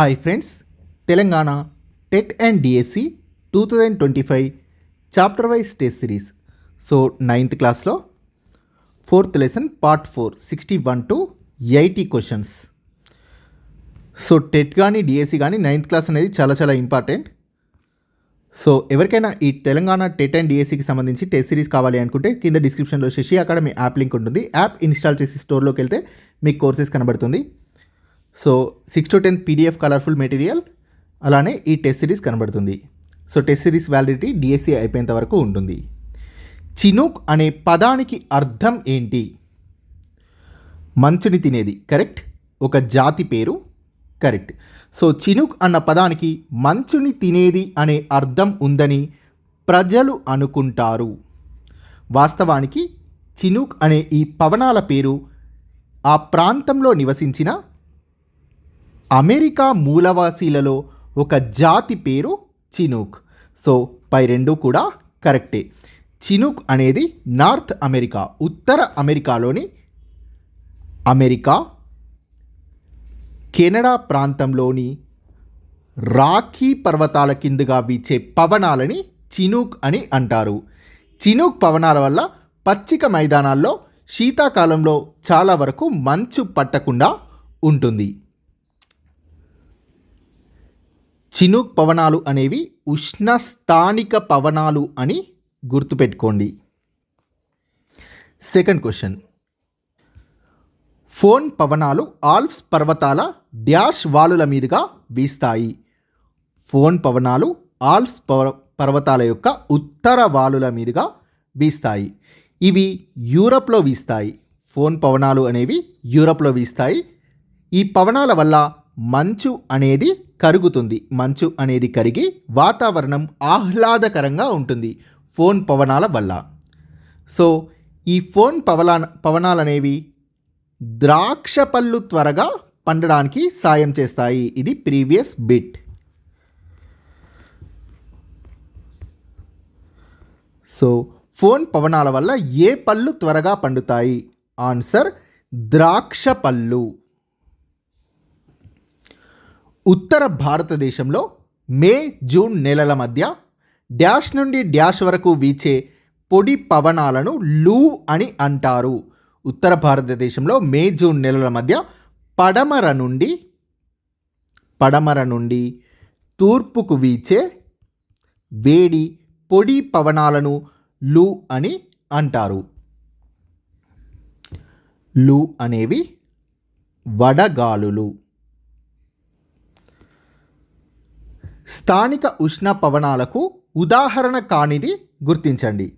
Hi friends Telangana TET and DSC two thousand twenty five chapter wise test series so ninth క్లాస్లో fourth lesson part four sixty one to eighty questions so TET కానీ DSC కానీ ninth class అనేది చాలా చాలా important so ఎవరికైనా ఈ Telangana TET and డిఎస్సికి సంబంధించి టెస్ట్ సిరీస్ కావాలి అనుకుంటే కింద డిస్క్రిప్షన్లో శశి అకాడమీ యాప్ లింక్ ఉంటుంది. యాప్ ఇన్స్టాల్ చేసి స్టోర్లోకి వెళ్తే మీకు కోర్సెస్ కనబడుతుంది. So six to tenth PDF colourful material అలానే ఈ టెస్ట్ సిరీస్ కనబడుతుంది. So test series validity DSC అయిపోయేంత వరకు ఉంటుంది. చినూక్ అనే పదానికి అర్థం ఏంటి? మంచుని తినేది కరెక్ట్ ఒక జాతి పేరు కరెక్ట్ సో చినుక్ అన్న పదానికి మంచుని తినేది అనే అర్థం ఉందని ప్రజలు అనుకుంటారు. వాస్తవానికి చినుక్ అనే ఈ పవనాల పేరు ఆ ప్రాంతంలో నివసించిన అమెరికా మూలవాసీలలో ఒక జాతి పేరు చినూక్. సో పై రెండు కూడా కరెక్టే. చినూక్ అనేది నార్త్ అమెరికా ఉత్తర అమెరికాలోని అమెరికా కెనడా ప్రాంతంలోని రాఖీ పర్వతాల కిందుగా వీచే పవనాలని చినూక్ అని అంటారు. చినూక్ పవనాల వల్ల పచ్చిక మైదానాల్లో శీతాకాలంలో చాలా వరకు మంచు పట్టకుండా ఉంటుంది. చినూక్ పవనాలు అనేవి ఉష్ణ స్థానిక పవనాలు అని గుర్తుపెట్టుకోండి. సెకండ్ క్వశ్చన్ ఫోన్ పవనాలు ఆల్ప్స్ పర్వతాల డ్యాష్ వాలుల మీదుగా వీస్తాయి. ఫోన్ పవనాలు ఆల్ప్స్ పర్వతాల యొక్క ఉత్తర వాలుల మీదుగా వీస్తాయి. ఇవి యూరప్లో వీస్తాయి. ఫోన్ పవనాలు అనేవి యూరప్లో వీస్తాయి. ఈ పవనాల వల్ల మంచు అనేది కరుగుతుంది. మంచు అనేది కరిగి వాతావరణం ఆహ్లాదకరంగా ఉంటుంది. ఫోన్ పవనాల వల్ల. సో ఈ ఫోన్ పవలా పవనాలు అనేవి ద్రాక్ష పళ్ళు త్వరగా పండడానికి సాయం చేస్తాయి. ఇది ప్రీవియస్ బిట్. సో ఫోన్ పవనాల వల్ల ఏ పళ్ళు త్వరగా పండుతాయి? ఆన్సర్ ద్రాక్ష పళ్ళు. ఉత్తర భారతదేశంలో మే జూన్ నెలల మధ్య డ్యాష్ నుండి డ్యాష్ వరకు వీచే పొడి పవనాలను లూ అని అంటారు. ఉత్తర భారతదేశంలో మే జూన్ నెలల మధ్య పడమర నుండి పడమర నుండి తూర్పుకు వీచే వేడి పొడి పవనాలను లూ అని అంటారు. లూ అనేవి వడగాలులు. స్థానిక ఉష్ణ పవనాలకు ఉదాహరణ కానిది గుర్తించండి.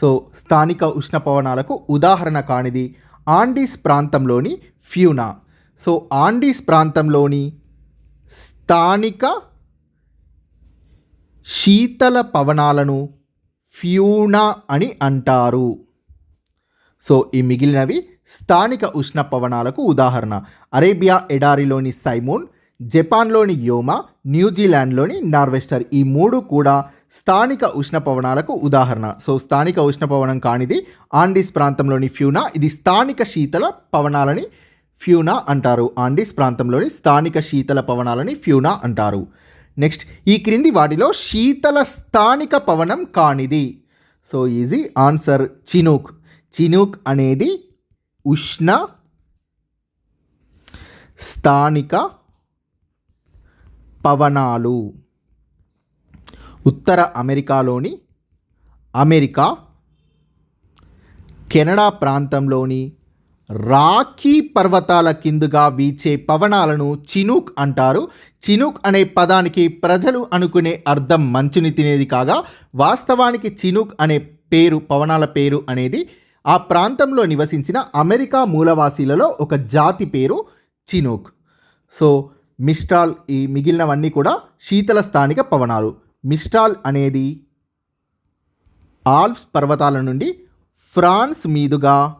సో స్థానిక ఉష్ణ పవనాలకు ఉదాహరణ కానిది ఆండీస్ ప్రాంతంలోని ఫ్యూనా. సో ఆండీస్ ప్రాంతంలోని స్థానిక శీతల పవనాలను ఫ్యూనా అని అంటారు. సో ఈ మిగిలినవి స్థానిక ఉష్ణ పవనాలకు ఉదాహరణ. అరేబియా ఎడారిలోని సైమోన్ జపాన్లోని యోమా న్యూజిలాండ్లోని నార్వెస్టర్. ఈ మూడు కూడా స్థానిక ఉష్ణపవనాలకు ఉదాహరణ. సో స్థానిక ఉష్ణపవనం కానిది ఆండీస్ ప్రాంతంలోని ఫ్యూనా. ఇది స్థానిక శీతల పవనాలని ఫ్యూనా అంటారు. ఆండీస్ ప్రాంతంలోని స్థానిక శీతల పవనాలని ఫ్యూనా అంటారు. నెక్స్ట్ ఈ క్రింది వాటిలో శీతల స్థానిక పవనం కానిది. So easy answer chinook. Chinook అనేది ఉష్ణ స్థానిక పవనాలు. ఉత్తర అమెరికాలోని అమెరికా కెనడా ప్రాంతంలోని రాఖీ పర్వతాల కిందుగా వీచే పవనాలను చినూక్ అంటారు. చినూక్ అనే పదానికి ప్రజలు అనుకునే అర్థం మంచుని తినేది కాగా వాస్తవానికి చినూక్ అనే పేరు పవనాల పేరు అనేది ఆ ప్రాంతంలో నివసించిన అమెరికా మూలవాసీలలో ఒక జాతి పేరు చినూక్. సో మిస్టాల్ ఈ మిగిలినవన్నీ కూడా శీతల స్థానిక పవనాలు. మిస్టాల్ అనేది ఆల్ప్స్ పర్వతాల నుండి ఫ్రాన్స్ మీదుగా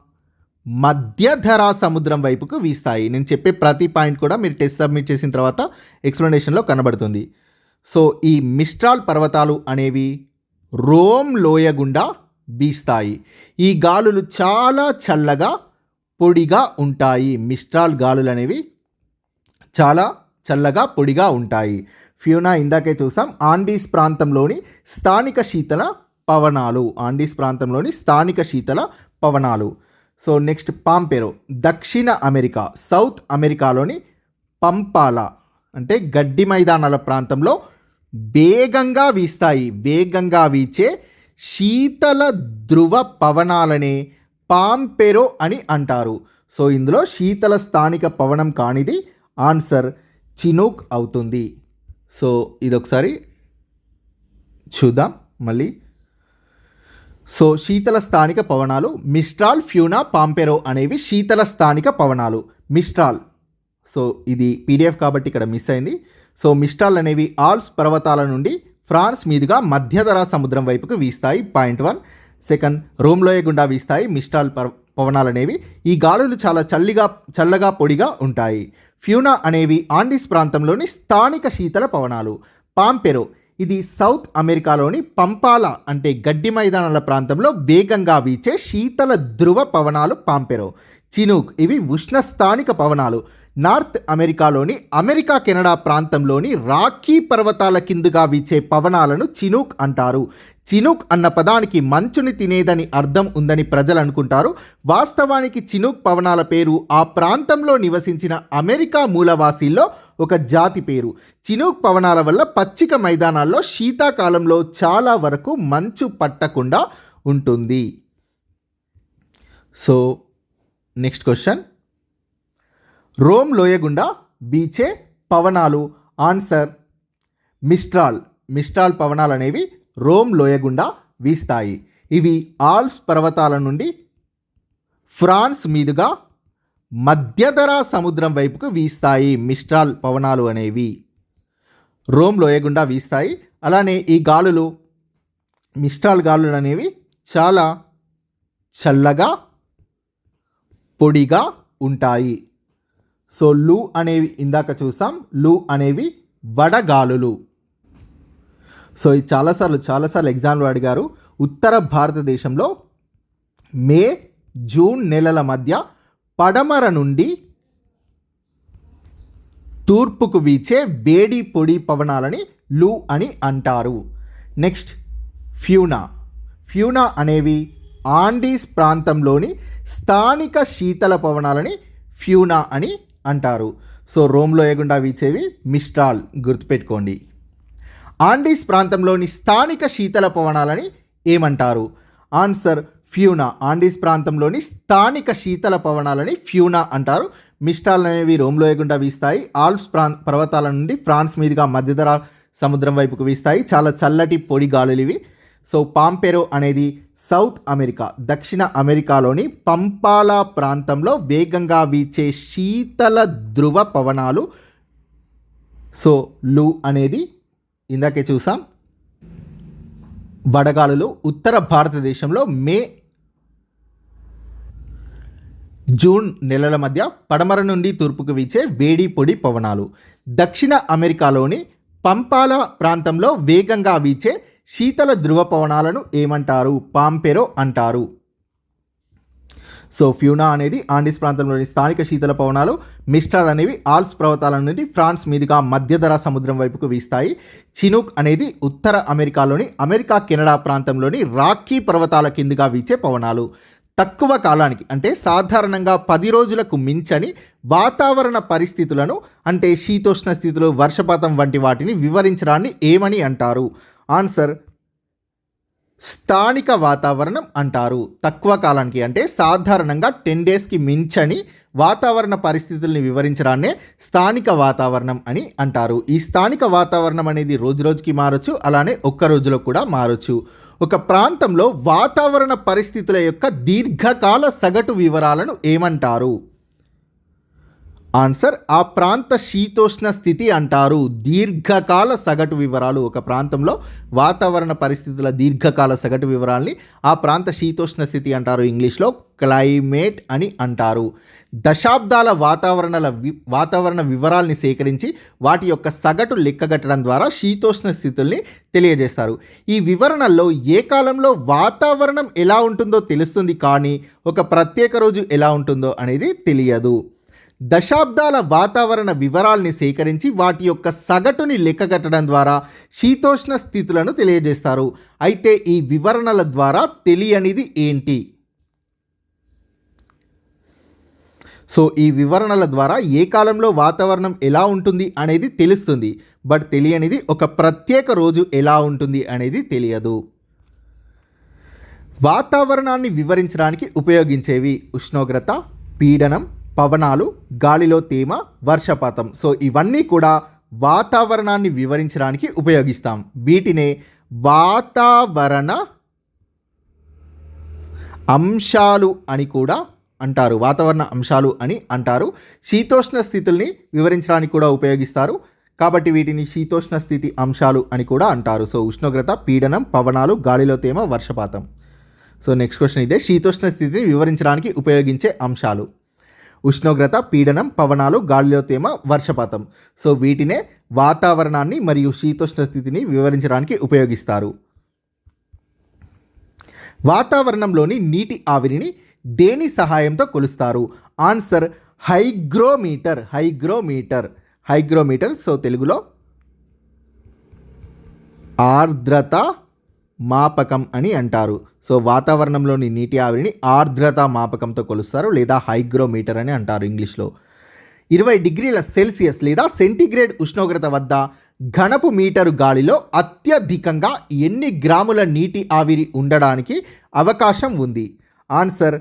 మధ్యధరా సముద్రం వైపుకు వీస్తాయి. నేను చెప్పే ప్రతి పాయింట్ కూడా మీరు టెస్ట్ సబ్మిట్ చేసిన తర్వాత ఎక్స్ప్లెనేషన్లో కనబడుతుంది. సో ఈ మిస్ట్రాల్ పర్వతాలు అనేవి రోమ్ లోయ గుండా వీస్తాయి. ఈ గాలులు చాలా చల్లగా పొడిగా ఉంటాయి. మిస్ట్రాల్ గాలులు అనేవి చాలా చల్లగా పొడిగా ఉంటాయి. ఫ్యూనా ఇందాకే చూసాం. ఆండీస్ ప్రాంతంలోని స్థానిక శీతల పవనాలు. ఆండీస్ ప్రాంతంలోని స్థానిక శీతల పవనాలు. So next pampero. దక్షిణ అమెరికా సౌత్ అమెరికాలోని పంపాల అంటే గడ్డి మైదానాల ప్రాంతంలో వేగంగా వీస్తాయి. వేగంగా వీచే శీతల ధ్రువ పవనాలనే పాంపెరో అని అంటారు. సో ఇందులో శీతల స్థానిక పవనం కానిది ఆన్సర్ చినూక్ అవుతుంది. సో ఇదొకసారి చూద్దాం మళ్ళీ. సో శీతల స్థానిక పవనాలు మిస్ట్రాల్ ఫ్యూనా పాంపెరో అనేవి శీతల స్థానిక పవనాలు. మిస్ట్రాల్. సో ఇది పీడిఎఫ్ కాబట్టి ఇక్కడ మిస్ అయింది. సో మిస్ట్రాల్ అనేవి ఆల్ప్స్ పర్వతాల నుండి ఫ్రాన్స్ మీదుగా మధ్యధరా సముద్రం వైపుకు వీస్తాయి. Point one. సెకండ్ రోమ్లోయ గుండా వీస్తాయి. మిస్ట్రాల్ పవనాలు అనేవి ఈ గాలులు చాలా చల్లిగా చల్లగా పొడిగా ఉంటాయి. ఫ్యూనా అనేవి ఆండీస్ ప్రాంతంలోని స్థానిక శీతల పవనాలు. పాంపెరో ఇది సౌత్ అమెరికాలోని పంపాల అంటే గడ్డి మైదానాల ప్రాంతంలో వేగంగా వీచే శీతల ధ్రువ పవనాలు పాంపెరో. చినూక్ ఇవి ఉష్ణ స్థానిక పవనాలు. నార్త్ అమెరికాలోని అమెరికా కెనడా ప్రాంతంలోని రాఖీ పర్వతాల కిందుగా వీచే పవనాలను చినూక్ అంటారు. చినుక్ అన్న పదానికి మంచుని తినేదని అర్థం ఉందని ప్రజలు అనుకుంటారు వాస్తవానికి చినుక్ పవనాల పేరు ఆ ప్రాంతంలో నివసించిన అమెరికా మూలవాసీల్లో ఒక జాతి పేరు. చినుక్ పవనాల వల్ల పచ్చిక మైదానాల్లో శీతాకాలంలో చాలా వరకు మంచు పట్టకుండా ఉంటుంది. So next question. రోమ్ లోయగుండా బీచే పవనాలు. Answer mistral. మిస్ట్రాల్ పవనాలు అనేవి రోమ్ లోయ గుండా వీస్తాయి. ఇవి ఆల్ప్స్ పర్వతాల నుండి ఫ్రాన్స్ మీదుగా మధ్యధరా సముద్రం వైపుకు వీస్తాయి. మిస్ట్రాల్ పవనాలు అనేవి రోమ్ లోయ గుండా వీస్తాయి. అలానే ఈ గాలులు మిస్ట్రాల్ గాలులు అనేవి చాలా చల్లగా పొడిగా ఉంటాయి. సో లూ అనేవి ఇందాక చూసాం. లూ అనేవి వడగాలులు. సో ఇది చాలాసార్లు చాలాసార్లు ఎగ్జామ్లు అడిగారు. ఉత్తర భారతదేశంలో మే జూన్ నెలల మధ్య పడమర నుండి తూర్పుకు వీచే వేడి పొడి పవనాలని లూ అని అంటారు. నెక్స్ట్ ఫ్యూనా. ఫ్యూనా అనేవి ఆండీస్ ప్రాంతంలోని స్థానిక శీతల పవనాలని ఫ్యూనా అని అంటారు. సో రోమ్లో ఏగుండా వీచేవి మిస్ట్రాల్. గుర్తుపెట్టుకోండి. ఆండీస్ ప్రాంతంలోని స్థానిక శీతల పవనాలని ఏమంటారు? ఆన్సర్ ఫ్యూనా. ఆండీస్ ప్రాంతంలోని స్థానిక శీతల పవనాలని ఫ్యూనా అంటారు. మిస్టాల్ అనేవి రోమ్లో గుండా వీస్తాయి. ఆల్ప్స్ ప్రాం పర్వతాల నుండి ఫ్రాన్స్ మీదుగా మధ్యధర సముద్రం వైపుకు వీస్తాయి. చాలా చల్లటి పొడి గాలులు ఇవి సో పాంపెరో అనేది సౌత్ అమెరికా. దక్షిణ అమెరికాలోని పంపాలా ప్రాంతంలో వేగంగా వీచే శీతల ధ్రువ పవనాలు. సో లు అనేది ఇందాకే చూసాం. వడగాలులు ఉత్తర భారతదేశంలో మే జూన్ నెలల మధ్య పడమర నుండి తూర్పుకు వీచే వేడి పొడి పవనాలు. దక్షిణ అమెరికాలోని పంపాల ప్రాంతంలో వేగంగా వీచే శీతల ధృవ పవనాలను ఏమంటారు? పాంపెరో అంటారు. సో ఫ్యూనా అనేది ఆండీస్ ప్రాంతంలోని స్థానిక శీతల పవనాలు మిస్టాల్ అనేవి ఆల్స్ పర్వతాల నుండి ఫ్రాన్స్ మీదుగా మధ్యధరా సముద్రం వైపుకు వీస్తాయి. చినూక్ అనేది ఉత్తర అమెరికాలోని అమెరికా కెనడా ప్రాంతంలోని రాఖీ పర్వతాల కిందుగా వీచే పవనాలు. తక్కువ కాలానికి అంటే సాధారణంగా పది రోజులకు మించని వాతావరణ పరిస్థితులను అంటే శీతోష్ణ స్థితులు వర్షపాతం వంటి వాటిని వివరించడాన్ని ఏమని అంటారు? ఆన్సర్ స్థానిక వాతావరణం అంటారు. తక్కువ కాలానికి అంటే సాధారణంగా టెన్ డేస్కి మించని వాతావరణ పరిస్థితుల్ని వివరించడాన్నే స్థానిక వాతావరణం అని అంటారు. ఈ స్థానిక వాతావరణం అనేది రోజు రోజుకి మారచ్చు అలానే ఒక్క రోజులో కూడా మారచ్చు. ఒక ప్రాంతంలో వాతావరణ పరిస్థితుల యొక్క దీర్ఘకాల సగటు వివరాలను ఏమంటారు? ఆన్సర్ ఆ ప్రాంత శీతోష్ణ స్థితి అంటారు. దీర్ఘకాల సగటు వివరాలు ఒక ప్రాంతంలో వాతావరణ పరిస్థితుల దీర్ఘకాల సగటు వివరాల్ని ఆ ప్రాంత శీతోష్ణ స్థితి అంటారు ఇంగ్లీష్లో క్లైమేట్ అని అంటారు. దశాబ్దాల వాతావరణల వి వాతావరణ వివరాల్ని సేకరించి వాటి యొక్క సగటు లెక్కగట్టడం ద్వారా శీతోష్ణ స్థితుల్ని తెలియజేస్తారు. ఈ వివరణల్లో ఏ కాలంలో వాతావరణం ఎలా ఉంటుందో తెలుస్తుంది కానీ ఒక ప్రత్యేక రోజు ఎలా ఉంటుందో అనేది తెలియదు. దశాబ్దాల వాతావరణ వివరాల్ని సేకరించి వాటి యొక్క సగటుని లెక్కగట్టడం ద్వారా శీతోష్ణ స్థితులను తెలియజేస్తారు. అయితే ఈ వివరణల ద్వారా తెలియనిది ఏంటి? సో ఈ వివరణల ద్వారా ఏ కాలంలో వాతావరణం ఎలా ఉంటుంది అనేది తెలుస్తుంది. బట్ తెలియనిది ఒక ప్రత్యేక రోజు ఎలా ఉంటుంది అనేది తెలియదు. వాతావరణాన్ని వివరించడానికి ఉపయోగించేవి ఉష్ణోగ్రత పీడనం పవనాలు గాలిలో తేమ వర్షపాతం. సో ఇవన్నీ కూడా వాతావరణాన్ని వివరించడానికి ఉపయోగిస్తాం. వీటినే వాతావరణ అంశాలు అని కూడా అంటారు. వాతావరణ అంశాలు అని అంటారు. శీతోష్ణ స్థితుల్ని వివరించడానికి కూడా ఉపయోగిస్తారు. కాబట్టి వీటిని శీతోష్ణ స్థితి అంశాలు అని కూడా అంటారు. సో ఉష్ణోగ్రత పీడనం పవనాలు గాలిలో తేమ వర్షపాతం. సో నెక్స్ట్ క్వశ్చన్ ఇదే. శీతోష్ణ స్థితిని వివరించడానికి ఉపయోగించే అంశాలు. ఉష్ణోగ్రత పీడనం పవనాలు గాలిలో తేమ వర్షపాతం. సో వీటినే వాతావరణాన్ని మరియు శీతోష్ణ స్థితిని వివరించడానికి ఉపయోగిస్తారు. వాతావరణంలోని నీటి ఆవిరిని దేని సహాయంతో కొలుస్తారు? Answer hygrometer hygrometer. Hygrometer so తెలుగులో ఆర్ద్రత మాపకం అని అంటారు. సో వాతావరణంలోని నీటి ఆవిరిని ఆర్ద్రత మాపకంతో కొలుస్తారు లేదా హైగ్రోమీటర్ అని అంటారు ఇంగ్లీష్లో. ఇరవై డిగ్రీల సెల్సియస్ లేదా సెంటీగ్రేడ్ ఉష్ణోగ్రత వద్ద ఘనపు మీటరు గాలిలో అత్యధికంగా ఎన్ని గ్రాముల నీటి ఆవిరి ఉండడానికి అవకాశం ఉంది? ఆన్సర్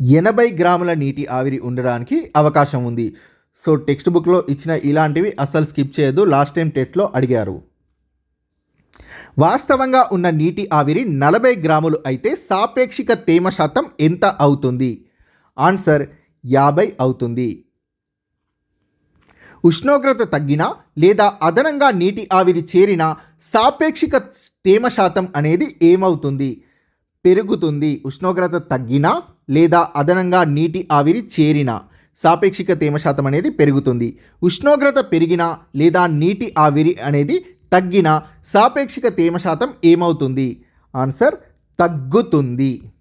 ఎనభై గ్రాముల నీటి ఆవిరి ఉండడానికి అవకాశం ఉంది. సో టెక్స్ట్ బుక్లో ఇచ్చిన ఇలాంటివి అస్సలు స్కిప్ చేయదు లాస్ట్ టైం టెట్లో అడిగారు. వాస్తవంగా ఉన్న నీటి ఆవిరి నలభై గ్రాములు అయితే సాపేక్షిక తేమ శాతం ఎంత అవుతుంది? ఆన్సర్ యాభై అవుతుంది. ఉష్ణోగ్రత తగ్గినా లేదా అదనంగా నీటి ఆవిరి చేరినా సాపేక్షిక తేమ శాతం అనేది ఏమవుతుంది? పెరుగుతుంది. ఉష్ణోగ్రత తగ్గినా లేదా అదనంగా నీటి ఆవిరి చేరినా సాపేక్షిక తేమ శాతం అనేది పెరుగుతుంది. ఉష్ణోగ్రత పెరిగినా లేదా నీటి ఆవిరి అనేది తగ్గిన సాపేక్షిక తేమ శాతం ఏమవుతుంది? ఆన్సర్ తగ్గుతుంది.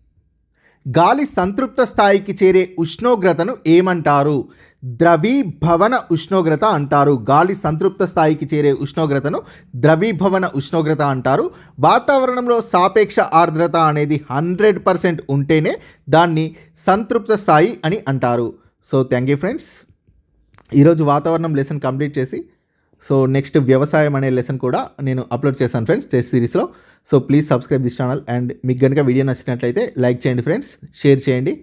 గాలి సంతృప్త స్థాయికి చేరే ఉష్ణోగ్రతను ఏమంటారు? ద్రవీభవన ఉష్ణోగ్రత అంటారు. గాలి సంతృప్త స్థాయికి చేరే ఉష్ణోగ్రతను ద్రవీభవన ఉష్ణోగ్రత అంటారు. వాతావరణంలో సాపేక్ష ఆర్ద్రత అనేది హండ్రెడ్ పర్సెంట్ ఉంటేనే దాన్ని సంతృప్త స్థాయి అని అంటారు. So thank you friends. ఈరోజు వాతావరణం లెసన్ కంప్లీట్ చేసి సో నెక్స్ట్ వ్యవసాయం అనే లెసన్ కూడా నేను అప్లోడ్ చేశాను ఫ్రెండ్స్ టెస్ట్ సిరీస్లో so please subscribe this channel and మీకు కనుక వీడియో నచ్చినట్లయితే లైక్ చేయండి ఫ్రెండ్స్ షేర్ చేయండి.